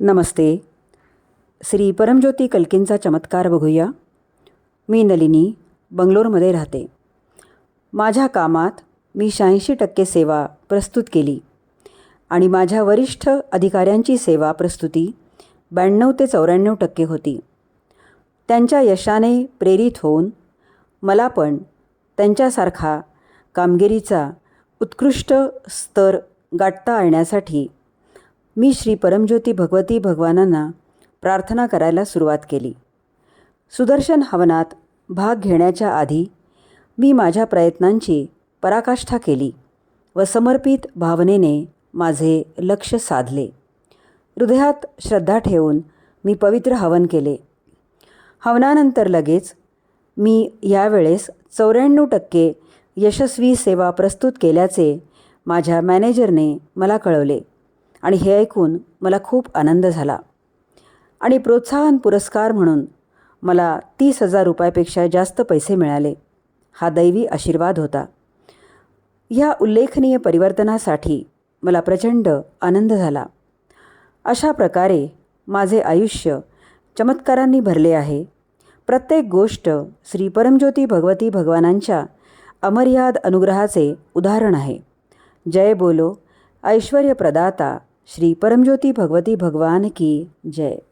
नमस्ते. श्री परमज्योती कल्कींचा चमत्कार बघूया. मी नलिनी बंगलोरमध्ये राहते. माझ्या कामात मी शहाऐंशी टक्के सेवा प्रस्तुत केली आणि माझ्या वरिष्ठ अधिकाऱ्यांची सेवा प्रस्तुती ब्याण्णव ते चौऱ्याण्णव टक्के होती. त्यांच्या यशाने प्रेरित होऊन मला पण त्यांच्यासारखा कामगिरीचा उत्कृष्ट स्तर गाठता येण्यासाठी मी श्री परमज्योती भगवती भगवानांना प्रार्थना करायला सुरुवात केली. सुदर्शन हवनात भाग घेण्याच्या आधी मी माझ्या प्रयत्नांची पराकाष्ठा केली व समर्पित भावनेने माझे लक्ष साधले. हृदयात श्रद्धा ठेवून मी पवित्र हवन केले. हवनानंतर लगेच मी यावेळेस चौऱ्याण्णव टक्के यशस्वी सेवा प्रस्तुत केल्याचे माझ्या मॅनेजरने मला कळवले. आणि हे ऐकून मला खूप आनंद झाला. आणि प्रोत्साहन पुरस्कार म्हणून मला तीस हजार रुपयापेक्षा जास्त पैसे मिळाले. हा दैवी आशीर्वाद होता. ह्या उल्लेखनीय परिवर्तनासाठी मला प्रचंड आनंद झाला. अशा प्रकारे माझे आयुष्य चमत्कारांनी भरले आहे. प्रत्येक गोष्ट श्री परमज्योती भगवती भगवानांच्या अमर्याद अनुग्रहाचे उदाहरण आहे. जय बोलो ऐश्वर्य प्रदाता श्री परमज्योती भगवती भगवान की जय।